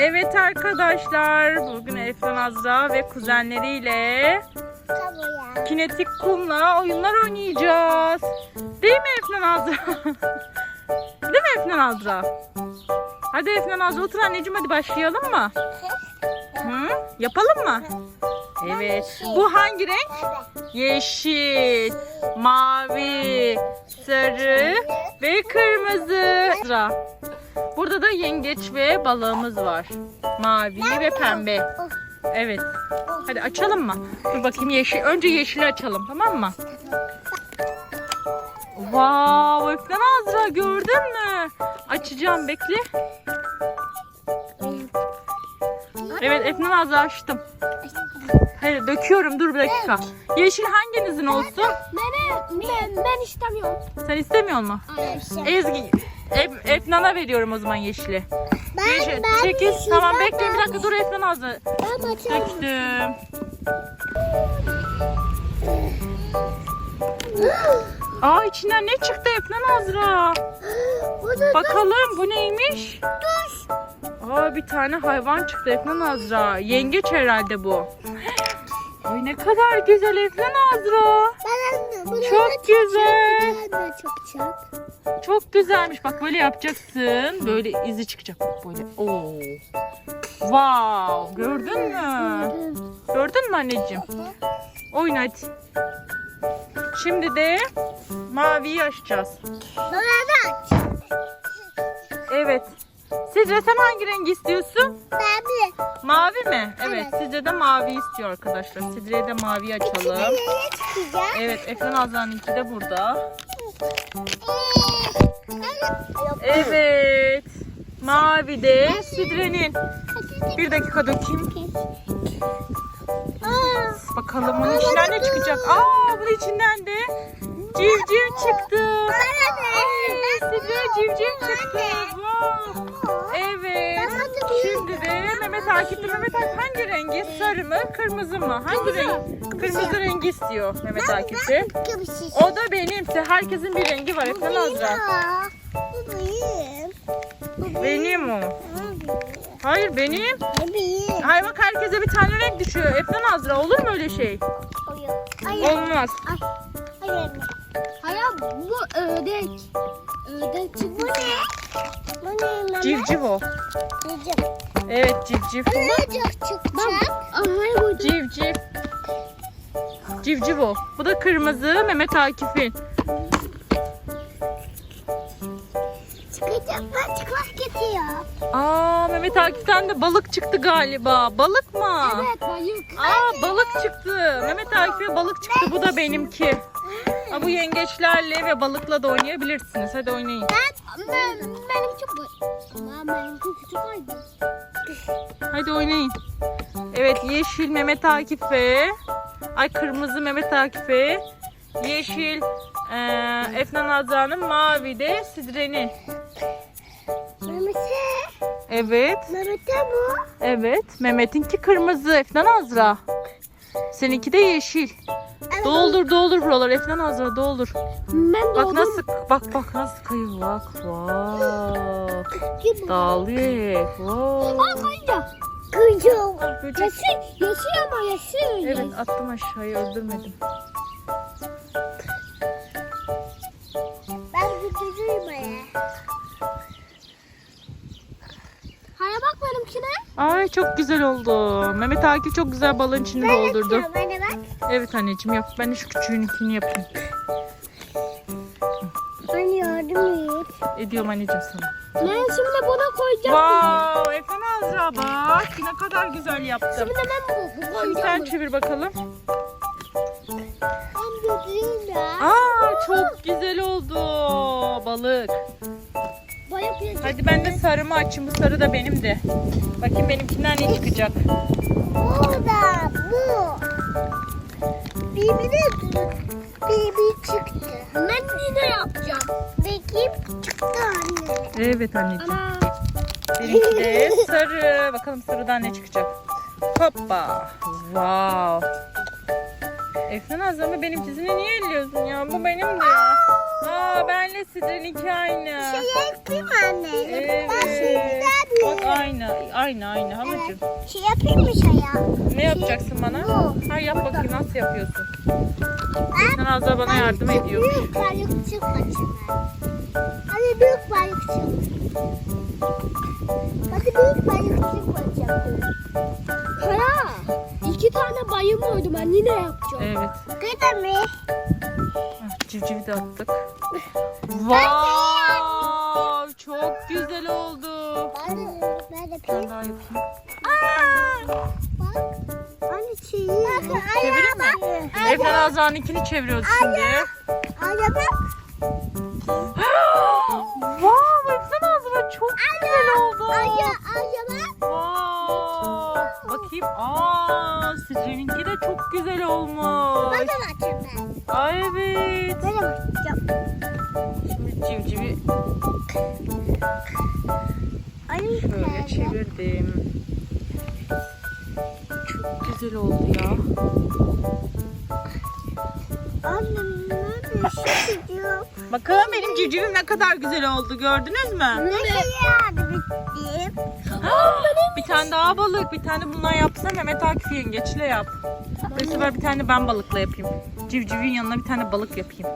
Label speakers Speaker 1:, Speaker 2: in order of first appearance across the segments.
Speaker 1: Evet arkadaşlar, bugün Efran Azra ve kuzenleriyle kinetik kumla oyunlar oynayacağız. Değil mi Efran Azra? Değil mi Efran Azra? Hadi Efran Azra otur anneciğim hadi başlayalım mı? Hı? Yapalım mı? Evet. Bu hangi renk? Yeşil, mavi, sarı ve kırmızı. Azra. Burada da yengeç ve balığımız var. Mavi ve pembe. Evet. Hadi açalım mı? Dur bakayım yeşil. Önce yeşili açalım tamam mı? Wow, Efnan Azra gördün mü? Açacağım bekle. Evet Efnan Azra açtım. Hayır döküyorum dur bir dakika. Yeşil hanginizin olsun?
Speaker 2: Ben, ben, ben istemiyorum.
Speaker 1: Sen istemiyor musun?
Speaker 2: Ay,
Speaker 1: Ezgi, Ef- Efnan'a veriyorum o zaman yeşili.
Speaker 2: Ben,
Speaker 1: Yeşil.
Speaker 2: ben
Speaker 1: Çekil.
Speaker 2: yeşil,
Speaker 1: Tamam
Speaker 2: ben-
Speaker 1: bekle bir dakika dur Efnan Azra.
Speaker 2: Ben açarım.
Speaker 1: Döktüm. Aa içinden ne çıktı Efnan Azra?
Speaker 2: Da
Speaker 1: Bakalım bu neymiş? Aa bir tane hayvan çıktı Efnan Azra. Yengeç herhalde bu. Ay ne kadar güzel Efnan Azra.
Speaker 2: Ben
Speaker 1: Çok güzel.
Speaker 2: Çok
Speaker 1: güzelmiş. Bak böyle yapacaksın. Böyle izi çıkacak bak böyle. Oo. Wow. Gördün mü? Gördün mü anneciğim? Oyun hadi. Şimdi de maviyi açacağız.
Speaker 2: Bana aç.
Speaker 1: Evet. Sizce sen hangi rengi istiyorsun?
Speaker 2: De.
Speaker 1: Mavi mi? Evet.
Speaker 2: Evet.
Speaker 1: Sizce de mavi istiyor arkadaşlar. Sidre'ye de mavi açalım. Evet. Efran Azra'nınki de burada.
Speaker 2: Evet.
Speaker 1: Mavi de Sidre'nin. Bir dakika dökeyim. Bakalım bunun içinden ne çıkacak? Aa bunun içinden de civciv çıktı. Ay, Sidre civciv çıktı. Wow. Evet. Şimdi de Mehmet Akif'te Mehmet Akif hangi rengi? Sarı mı, kırmızı mı? Hangi renk? Kırmızı rengi istiyor Mehmet Akif'te.
Speaker 2: Şey.
Speaker 1: O da benimse. Herkesin bir rengi var. Efendim Azra.
Speaker 2: Benim.
Speaker 1: O. Hayır benim.
Speaker 2: Benim.
Speaker 1: Hayır bak herkese bir tane renk düşüyor. Efendim Azra olur mu öyle şey?
Speaker 2: Hayır.
Speaker 1: Olmaz.
Speaker 2: Hayır. Hayır bu ördek. Ördek çıktı. Bu ne? Bu ne mama?
Speaker 1: Civciv o.
Speaker 2: Civciv.
Speaker 1: Evet civciv.
Speaker 2: Ne çıkacak? Hayır bu
Speaker 1: Civciv. Civciv o. Bu da kırmızı Mehmet Akif'in.
Speaker 2: çıkacak. Ben çıkmak getiriyor.
Speaker 1: Aa Mehmet Akif'ten de balık çıktı galiba. Balık mı?
Speaker 2: Evet balık.
Speaker 1: Aa balık çıktı. Mehmet Akif'e balık çıktı. Bu da benimki. Aa, bu yengeçlerle ve balıkla da oynayabilirsiniz. Hadi oynayın.
Speaker 2: Ben, ben, benim çok Ama benimki küçük oldu.
Speaker 1: Hadi oynayın. Evet yeşil Mehmet Akif'e. Ay kırmızı Mehmet Akif'e. Yeşil eee Efnan Azra'nın mavi de Sidre'nin.
Speaker 2: Mehmet'e.
Speaker 1: Evet.
Speaker 2: Mehmet'e bu.
Speaker 1: Evet. Mehmet'inki kırmızı Efnan Azra. Seninki de yeşil. Doldur doldur buraları Efnan Azra doldur.
Speaker 2: Ben
Speaker 1: Bak nasıl bak bak nasıl kayıyor bak. Wow.
Speaker 2: Kim?
Speaker 1: Dağılıyor. Ah, böcek.
Speaker 2: Yeşil, yeşil ama yeşil.
Speaker 1: Evet attım aşağıya öldürmedim.
Speaker 2: Haya bak benimkine.
Speaker 1: Ay çok güzel oldu. Mehmet Akif çok güzel balığın içini doldurdu.
Speaker 2: yapıyorum, Bana bak.
Speaker 1: Evet anneciğim yap. Ben de şu küçüğünkini yapayım.
Speaker 2: Ben yardım et.
Speaker 1: Ediyorum anneciğim sana.
Speaker 2: Ben şimdi buna koyacağım.
Speaker 1: Wow, Efendim Azra bak ne kadar güzel yaptım.
Speaker 2: Şimdi ben bu, koyacağım.
Speaker 1: sen çevir bakalım.
Speaker 2: Ben ya.
Speaker 1: Aa çok güzel oldu balık. Hadi ben de sarımı açayım. Bu sarı da benim de. Bakayım benimkinden ne çıkacak.
Speaker 2: Bu da bu. Bibi de Bibi çıktı. Ben yine yapacağım. Bekim çıktı anne.
Speaker 1: Evet anneciğim.
Speaker 2: Ana.
Speaker 1: Benimki de sarı. Bakalım sarıdan ne çıkacak. Hoppa. Wow. Efnan Azra ama benimkisini niye elliyorsun ya? Bu benim de ya. Aa benle Sidre'ninki aynı.
Speaker 2: Şey ektim anne.
Speaker 1: Evet.
Speaker 2: Ben sizden
Speaker 1: Bak aynı. Aynı aynı halacığım.
Speaker 2: Şey yapayım mı şaya?
Speaker 1: Ne yapacaksın bana?
Speaker 2: Bu.
Speaker 1: Ha yap bakayım nasıl yapıyorsun. Sen Azra bana yardım ediyor.
Speaker 2: Büyük balıkçı kaçırlar. Hadi büyük balıkçı. Hadi büyük balıkçı kaçırlar. Hala iki tane bayım oldu ben yine yapacağım.
Speaker 1: Evet. Ah, Civcivi de attık. Wow, çok güzel oldu.
Speaker 2: Ben de, ben de peynirim.
Speaker 1: daha yapayım.
Speaker 2: Aa! Bak. Anne çiğ. Bakın
Speaker 1: Çevireyim mi? Efren Azra'nınkini çeviriyoruz şimdi.
Speaker 2: Aya bak.
Speaker 1: wow, Efren Azra çok güzel oldu.
Speaker 2: Aya, aya bak.
Speaker 1: Wow. Bakayım. Aa, sizinki de çok güzel olmuş.
Speaker 2: Ben de bakacağım ben.
Speaker 1: Ay evet.
Speaker 2: De bakacağım.
Speaker 1: Şimdi civcivi şöyle çevirdim. Çok güzel oldu ya.
Speaker 2: Annem nerede şişiriyor?
Speaker 1: Bakın benim civcivim ne kadar güzel oldu gördünüz mü?
Speaker 2: Nasıl yardım ettim?
Speaker 1: Bir tane daha balık, bir tane bundan yapsana Mehmet Akif yengeçle yap. Bu sefer bir tane ben balıkla yapayım. Civcivin yanına bir tane balık yapayım.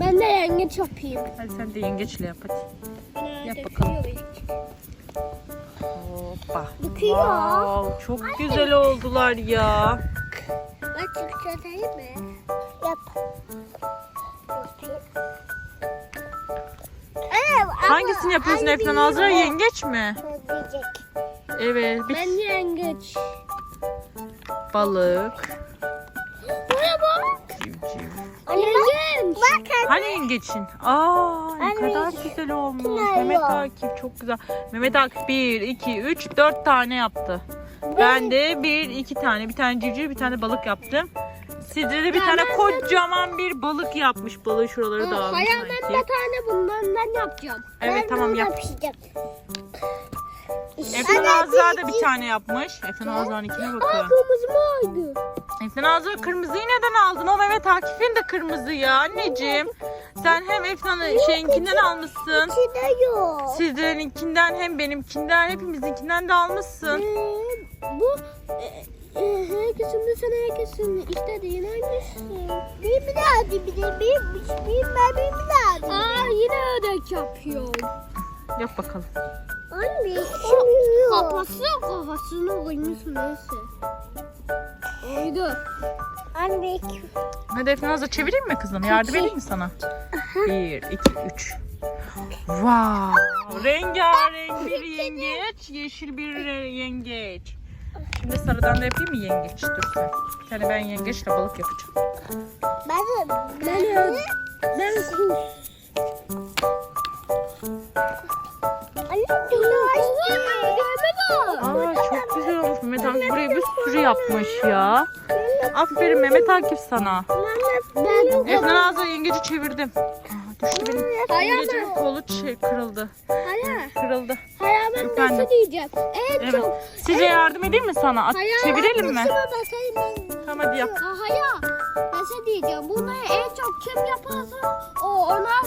Speaker 2: Ben de yengeç yapayım.
Speaker 1: Hadi sen de yengeçle yap hadi. Yap bakalım. Hoppa. Wow, çok güzel oldular ya.
Speaker 2: Ben çıkacağım mi? Yap. Ama
Speaker 1: Hangisini yapıyorsun Efnan Azra? Yengeç mi?
Speaker 2: Diyecek.
Speaker 1: Evet, bir
Speaker 2: Ben yengeç.
Speaker 1: balık.
Speaker 2: Buraya bak.
Speaker 1: Civciv.
Speaker 2: Yengeç. Bak anne.
Speaker 1: Hani yengeçin? Aa ne
Speaker 2: Anne,
Speaker 1: kadar güzel olmuş.
Speaker 2: güzel
Speaker 1: Mehmet
Speaker 2: yok.
Speaker 1: Akif çok güzel. Mehmet Akif 1, 2, 3, 4 tane yaptı. Ben de 1, 2 tane. Bir tane civciv, bir tane balık yaptım. Sidre de bir tane
Speaker 2: ben-
Speaker 1: kocaman bir balık yapmış. Balığı şuraları dağılmış
Speaker 2: Hayır ben
Speaker 1: sanki.
Speaker 2: bir tane bundan ben yapacağım.
Speaker 1: Evet,
Speaker 2: ben
Speaker 1: tamam,
Speaker 2: bunu
Speaker 1: yap.
Speaker 2: yapacağım.
Speaker 1: Efnan Azra da bir tane yapmış. Efnan Azra'nınkine
Speaker 2: Aa
Speaker 1: bakın.
Speaker 2: kırmızı mı oldu?
Speaker 1: Efnan Azra kırmızıyı neden aldın? O Mehmet Akif'in de kırmızı ya anneciğim. Sen hem Efnan'ın şeyinkinden almışsın.
Speaker 2: İçinde yok.
Speaker 1: Sizlerinkinden hem benimkinden hepimizinkinden de almışsın.
Speaker 2: Ee, bu e, e, herkesin sen herkesin istediğini almışsın. Bir bir daha bir bir de bir bir ben bir bir daha. Aa yine ödek yapıyorum.
Speaker 1: Yap bakalım.
Speaker 2: Anne Kafası kafasını koymuş neyse. Oydu. Anne
Speaker 1: Hadi Efnan Azra çevireyim mi kızım? Yardım edeyim mi sana? Bir, iki, üç. Wow! Rengarenk bir yengeç, yeşil bir yengeç. Şimdi sarıdan da yapayım mı yengeç? Dur sen. Bir tane ben yengeçle balık yapacağım.
Speaker 2: ben de ben ben
Speaker 1: Aa çok güzel olmuş. Mehmet Akif buraya bir sürü yapmış ya. Aferin Mehmet Akif sana. Efnan Azra yengeci çevirdim. Aa, düştü benim. Yengecimin kolu şey, kırıldı. Kırıldı.
Speaker 2: Hala ben nasıl diyeceğim? En
Speaker 1: Evet.
Speaker 2: çok.
Speaker 1: Size yardım edeyim mi sana? At- çevirelim mi? Tamam hadi yap.
Speaker 2: Hayır. Nasıl diyeceğim? Bunları en çok kim yaparsa o ona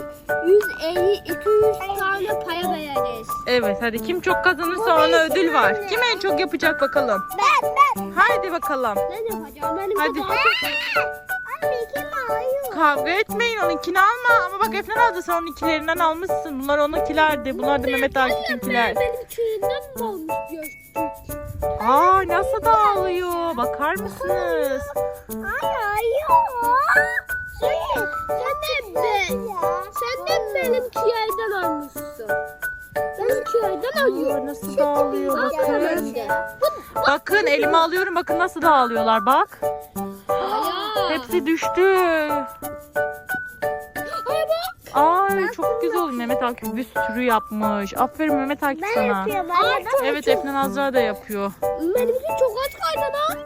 Speaker 2: 150 200 tane para veririz.
Speaker 1: Evet hadi kim çok kazanırsa ona ödül var. Kim en çok yapacak bakalım.
Speaker 2: Ben ben.
Speaker 1: Haydi bakalım.
Speaker 2: Ben yapacağım. Benim
Speaker 1: Hadi.
Speaker 2: çok. Anne kim ayıyor?
Speaker 1: Kavga etmeyin onunkini alma. Ama bak Efnan abla sen onun ikilerinden almışsın. Bunlar onunkilerdi. Bunlar da Mehmet Akif'inkiler.
Speaker 2: Benim köyümden mi olmuş göçtük?
Speaker 1: Aa nasıl dağılıyor. Bakar mısınız?
Speaker 2: Ay ayıyor. Sen, sen de sen de benim köyden almışsın. Benim köyden alıyorum.
Speaker 1: Aa, nasıl dağılıyor bakın.
Speaker 2: Bakın.
Speaker 1: Bakın elime alıyorum bakın nasıl dağılıyorlar bak. Hepsi düştü.
Speaker 2: Ay
Speaker 1: çok güzel oldu. Mehmet Akif bir sürü yapmış. Aferin Mehmet Akif sana.
Speaker 2: Aa, çok
Speaker 1: Evet Efnan Azra da yapıyor.
Speaker 2: Benimki çok az kaldı lan.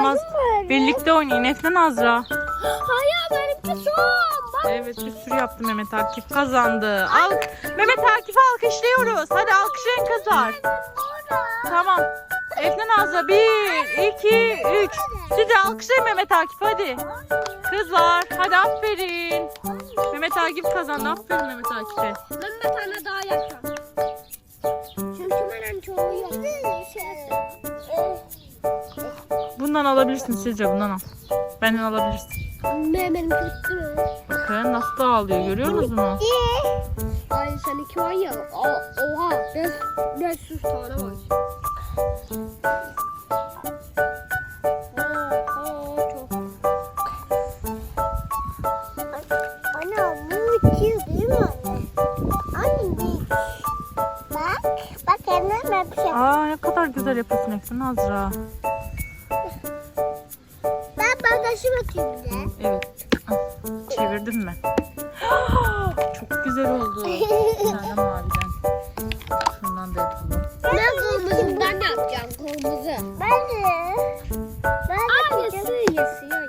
Speaker 1: Olmaz. Birlikte oynayın Efnan Azra.
Speaker 2: Hayır benimki son. Bak.
Speaker 1: Evet bir sürü yaptı Mehmet Akif kazandı. Al Mehmet Akif'i alkışlıyoruz. Hadi alkışlayın kızlar. Tamam. Efnan Azra bir, iki, üç. Siz de alkışlayın Mehmet Akif hadi. Kızlar hadi aferin. Mehmet Akif kazandı. Aferin Mehmet Akif'e.
Speaker 2: Ben bir tane daha yapacağım.
Speaker 1: Bundan alabilirsin sizce bundan al. Benden alabilirsin.
Speaker 2: Ne benimki bitti mi?
Speaker 1: Bakın nasıl dağılıyor görüyorsunuz mu?
Speaker 2: Ay seninki var ya. o- Oha. 500 tane var.
Speaker 3: Ana bu uçuyor değil mi anne? Anne bak bak anne ben bir şey.
Speaker 1: Aa ne kadar güzel yapıyorsun Efnan Azra.
Speaker 3: Bakayım bir de.
Speaker 1: Evet. Çevirdim mi? Çok güzel oldu. Bir tane maviden. Şundan da yapalım.
Speaker 2: Ben kırmızıdan yapacağım. Kırmızı.
Speaker 3: Ben de. Ben de
Speaker 2: yesi yine.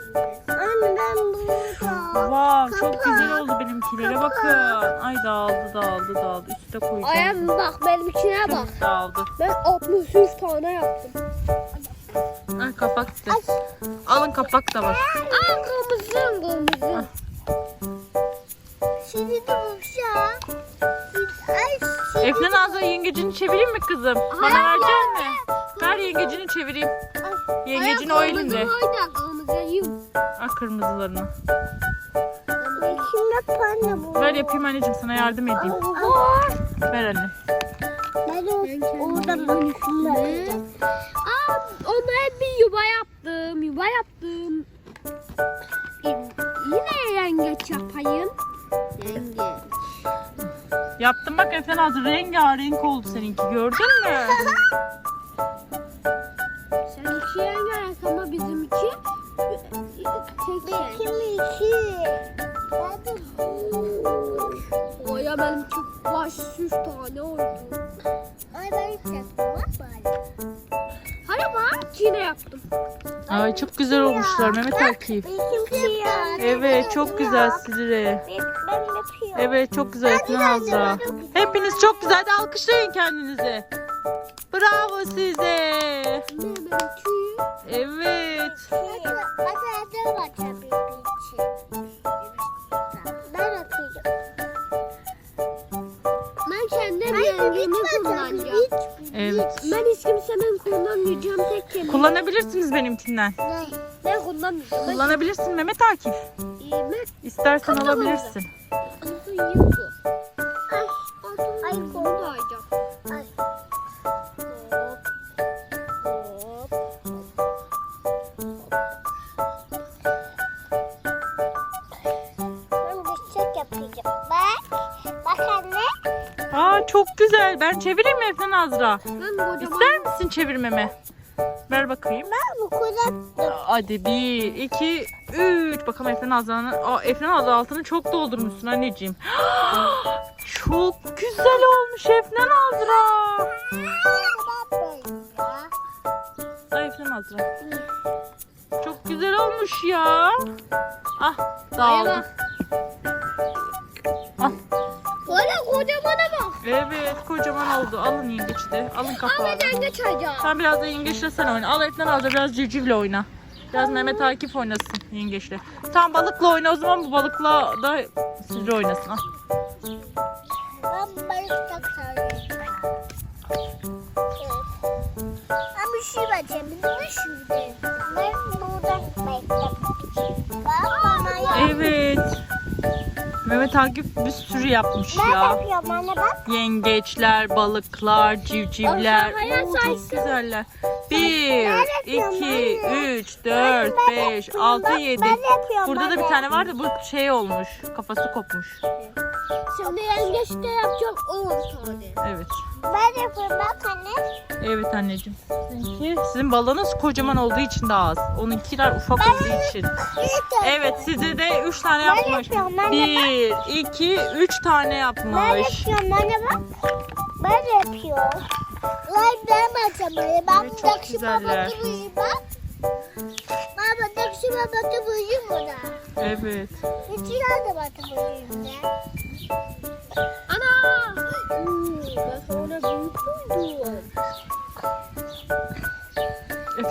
Speaker 3: Anne ben burada.
Speaker 1: Wow çok güzel oldu benimkilere bakın. Ay dağıldı dağıldı dağıldı. Üste koyacağım.
Speaker 2: Ayağım bak benimkine bak.
Speaker 1: Dağıldı.
Speaker 2: Ben 63 tane yaptım.
Speaker 1: Ay kapak da. Alın kapak da var.
Speaker 2: Aa kırmızı kırmızı.
Speaker 3: Şimdi de şimdi.
Speaker 1: Efnan Azra yengecini çevireyim mi kızım? Bana verecek mi? Ver yengecini çevireyim. Yengecin o elinde. Al kırmızılarını.
Speaker 3: Şimdi panne bu.
Speaker 1: Ver yapayım anneciğim sana yardım edeyim. Ver anne.
Speaker 3: Ben o, oradan bakacağım.
Speaker 2: Aa onlara bir yuva yaptım. Yuva yaptım. Yine yengeç yapayım. Yengeç.
Speaker 1: Yaptım bak Efnan Azra rengarenk oldu seninki gördün mü?
Speaker 2: Seninki yengeç ama bizimki tek?
Speaker 3: Ben de bu.
Speaker 2: Oya benim çok baş yüz tane oldu.
Speaker 3: Ay ben çektim bak bari.
Speaker 2: Hadi bak yine yaptım.
Speaker 1: Ay çok güzel olmuşlar Mehmet Akif. Evet çok güzel
Speaker 3: yapıyorum.
Speaker 1: Evet çok güzel Efnan Azra. Hepiniz çok güzel de alkışlayın kendinizi. Bravo size. Evet.
Speaker 3: Ben yapıyorum.
Speaker 2: Ben kendim
Speaker 3: bakacağım.
Speaker 2: kullanacağım.
Speaker 1: Evet.
Speaker 2: Ben hiç kimsenin kullanmayacağım tek kelime.
Speaker 1: Kullanabilirsiniz benimkinden.
Speaker 3: Ne?
Speaker 2: Ben kullanmayacağım. Ben
Speaker 1: Kullanabilirsin Mehmet Akif.
Speaker 2: yemek
Speaker 1: İstersen alabilirsin.
Speaker 2: kullanayım bu.
Speaker 3: Ay. Ay. Ben. Bak. Bak anne.
Speaker 1: Aa çok güzel. Ben çevireyim Efnan Azra? İster misin çevirmemi? Ver bakayım.
Speaker 3: Ben bu kadar.
Speaker 1: Hadi bir, iki, üç. Bakalım Efnan Azra'nın. Aa Efnan Azra altını çok doldurmuşsun anneciğim. çok güzel olmuş Efnan Azra. Ay Efnan Azra. Çok güzel olmuş ya. Ah dağıldı. Evet kocaman oldu. Alın yengeçi de. Alın kapağı.
Speaker 2: Ama yengeç alacağım.
Speaker 1: Sen biraz da yengeçle sen oyna. Al Efnan Azra biraz civcivle oyna. Biraz Mehmet Akif oynasın yengeçle. Tam balıkla oyna o zaman bu balıkla da sizce oynasın. Al.
Speaker 3: Ben balık
Speaker 1: Akif bir sürü yapmış
Speaker 3: Ben
Speaker 1: ya.
Speaker 3: yapıyorum anne bak.
Speaker 1: Yengeçler, balıklar, civcivler.
Speaker 2: Olsun, hayat
Speaker 1: Oo, çok güzeller. Bir,
Speaker 3: yapıyorum
Speaker 1: iki,
Speaker 3: anne.
Speaker 1: üç, dört,
Speaker 3: Ben
Speaker 1: beş,
Speaker 3: yapıyorum,
Speaker 1: altı,
Speaker 3: bak,
Speaker 1: yedi.
Speaker 3: ben yapıyorum,
Speaker 1: Burada da
Speaker 3: ben
Speaker 1: bir tane var da bu şey olmuş. Kafası kopmuş.
Speaker 2: Şimdi yengeç de yapacağım 10 tane.
Speaker 1: Evet.
Speaker 3: Ben yapıyorum bak anne.
Speaker 1: Evet anneciğim. Sizinki, sizin balığınız kocaman olduğu için daha az. Onunkiler ufak olduğu için. Evet size de üç tane
Speaker 3: Ben
Speaker 1: yapmış.
Speaker 3: ben de
Speaker 1: Bir, iki, üç tane
Speaker 3: Ben
Speaker 1: yapmış.
Speaker 3: yapıyorum anne bak. Ben yapıyorum. Lan ben bakayım. Ben
Speaker 1: Evet, çok güzeller.
Speaker 3: bak. Baba taksi babası buyum buna.
Speaker 1: Evet.
Speaker 3: Hiç ilan da batı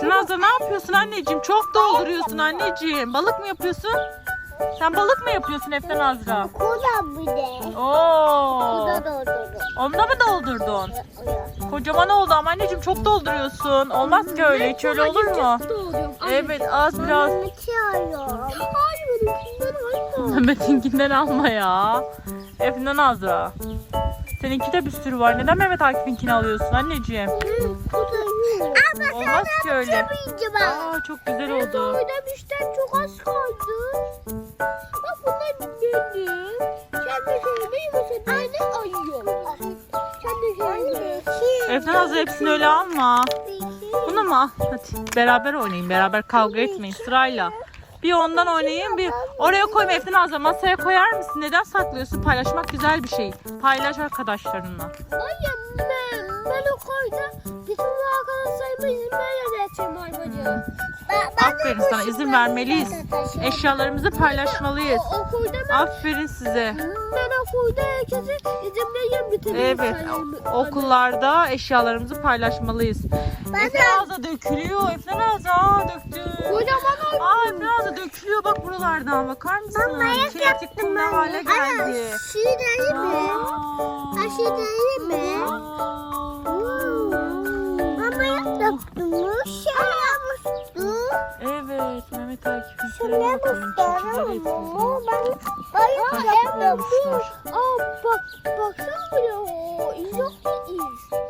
Speaker 1: Nazlı ne yapıyorsun anneciğim? Çok dolduruyorsun anneciğim. Balık mı yapıyorsun? Sen balık mı yapıyorsun Efe Nazlı?
Speaker 3: Kola bir de.
Speaker 1: Oo.
Speaker 3: Kola doldurdu.
Speaker 1: Onda mı doldurdun? Kocaman oldu ama anneciğim çok dolduruyorsun. Olmaz ki öyle. Hiç öyle olur mu? Evet az biraz.
Speaker 2: Hayır benimkinden aynı.
Speaker 1: Mehmet'inkinden alma ya. Efe'den Azra. Seninki de bir sürü var. Neden Mehmet Akif'inkini alıyorsun anneciğim?
Speaker 3: Ama
Speaker 1: Olmaz ki öyle.
Speaker 3: bak.
Speaker 1: Aa çok güzel oldu.
Speaker 2: Ödemişten çok az kaldı. Bak bunlar benim. Sen de şöyle yemese beni ayıyor. Sen de.
Speaker 1: Efe'den Azra hepsini öyle alma. Bunu mu? Hadi beraber oynayın. Beraber kavga etmeyin sırayla. Bir ondan oynayın bir oraya koyma Efe'den Azra masaya koyar mısın? Neden saklıyorsun? Paylaşmak güzel bir şey. Paylaş arkadaşlarınla.
Speaker 2: Hayır ben, ben o koyda bütün arkadaşlarıma izin vereceğim babacığım.
Speaker 1: Aferin sana izin vermeliyiz. Eşyalarımızı paylaşmalıyız.
Speaker 2: Ben,
Speaker 1: Aferin size.
Speaker 2: ben o koyda herkese izin vereyim bütün
Speaker 1: Evet, okullarda eşyalarımızı paylaşmalıyız. Efe ağza dökülüyor. Efe ağza döktü.
Speaker 2: Kocaman oldu.
Speaker 1: Aa Efe ağza dökülüyor bak buralardan. Bakar mısın? Kinetik kum ne hale geldi.
Speaker 3: Şey değil mi?
Speaker 1: Aa.
Speaker 3: Ha şey değil mi? Mama yapmıştı. Şey yapmıştı.
Speaker 1: Evet Mehmet Akif'in güzel
Speaker 3: gösterir
Speaker 1: etmiş.
Speaker 3: mi? Ben
Speaker 1: Bak,
Speaker 3: yapmıştım.
Speaker 1: koymuşlar.
Speaker 2: Aa bak baksana buraya o yok iz.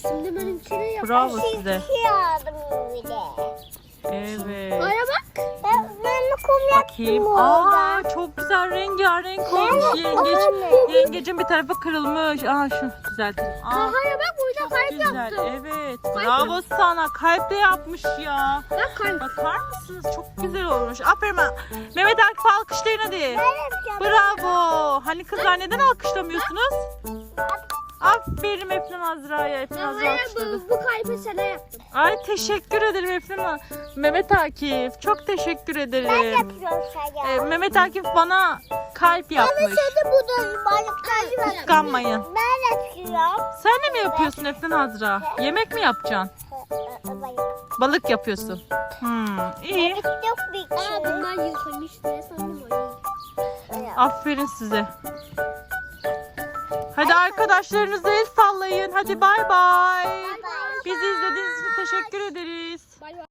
Speaker 2: Şimdi benim içine yap.
Speaker 1: Bravo size.
Speaker 3: Aldım bir de.
Speaker 1: Evet.
Speaker 2: Hala bak.
Speaker 3: Ben, ben de kum
Speaker 1: Bakayım.
Speaker 3: yaptım orada.
Speaker 1: Aa çok güzel rengarenk olmuş yengeç.
Speaker 3: Anne.
Speaker 1: Yengecin bir tarafı kırılmış. Aa şu düzeltelim.
Speaker 2: Aa, hala bak
Speaker 1: güzel.
Speaker 2: yaptım.
Speaker 1: Evet. Bravo sana. Kalp de yapmış ya.
Speaker 2: Bak kalp.
Speaker 1: Bakar mısınız? Çok güzel olmuş. Aferin. ben- Mehmet Akif alkışlayın hadi.
Speaker 3: Ben yapacağım.
Speaker 1: Bravo. Hani kızlar neden alkışlamıyorsunuz? Aferin Eflin Azra'ya. Eflin Azra alkışladı.
Speaker 2: bu, bu kalbi sana yaptım.
Speaker 1: Ay teşekkür ederim Eflin Mehmet Akif. Çok teşekkür
Speaker 3: Ben
Speaker 1: ederim.
Speaker 3: yapıyorum sana.
Speaker 1: Ee, Mehmet Akif bana kalp
Speaker 3: Bana
Speaker 1: yapmış.
Speaker 3: seni burada balıklar var.
Speaker 1: Kıskanmayın.
Speaker 3: Ben yapıyorum.
Speaker 1: Sen de mi yapıyorsun Eflin Azra? Yemek mi yapacaksın? Balık yapıyorsun. Hmm, iyi.
Speaker 3: Yok bir
Speaker 2: Aa
Speaker 3: şey.
Speaker 2: bunlar yıkılmış diye sandım onu.
Speaker 1: Aferin size. Hadi arkadaşlarınıza el sallayın. Hadi bay bay. Bizi izlediğiniz için teşekkür ederiz.
Speaker 2: Bay bay.